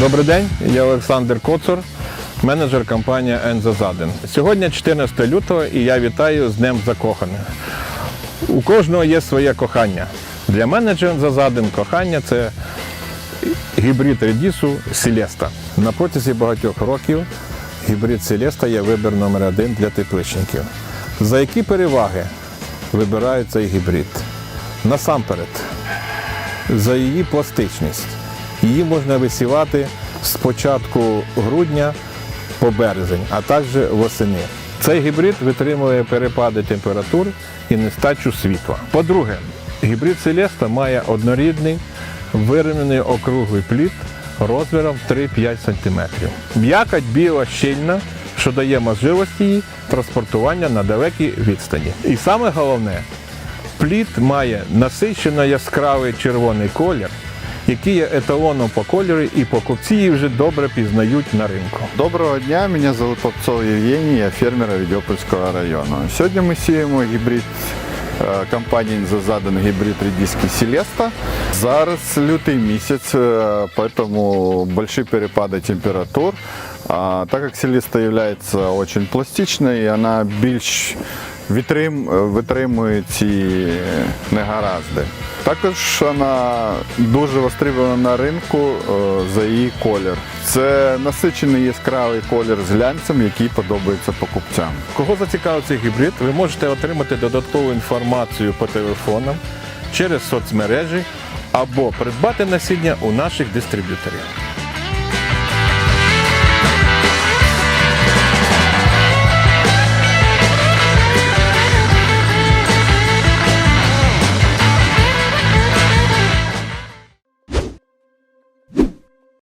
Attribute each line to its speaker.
Speaker 1: Добрий день, я Олександр Коцур, менеджер компанії «Ензазаден». Сьогодні 14 лютого і я вітаю з Днем Закоханих. У кожного є своє кохання. Для менеджера «Ензазаден» кохання це гібрид редісу Селеста. На протязі багатьох років гібрид Селеста є вибір номер один для тепличників. За які переваги вибирають цей гібрид? Насамперед, за її пластичність. Її можна висівати з початку грудня по березень, а також восени. Цей гібрид витримує перепади температур і нестачу світла. По-друге, гібрид Селеста має однорідний вирівняний округлий плід розміром 3-5 см. М'якоть біла щільна, що дає можливості її транспортування на далекій відстані. І саме головне, Плід має насичено яскравий червоний колір, який є еталоном по кольору, і покупці її вже добре пізнають на ринку.
Speaker 2: Доброго дня, меня зовут Попцов Евгений, я фермер Авдіопольського району. Сьогодні ми сіємо гібрид е, компанії задан гібрид редиски Селеста. Зараз лютий місяць, е, поэтому большие перепады температур. А, так как Селеста является очень пластичной, она більш витрим, витримує ці негаразди. Також вона дуже востребована на ринку е, за її колір. Це насичений яскравий колір з глянцем, який подобається покупцям.
Speaker 1: Кого зацікавив цей гібрид, ви можете отримати додаткову інформацію по телефонам через соцмережі або придбати насіння у наших дистриб'юторів.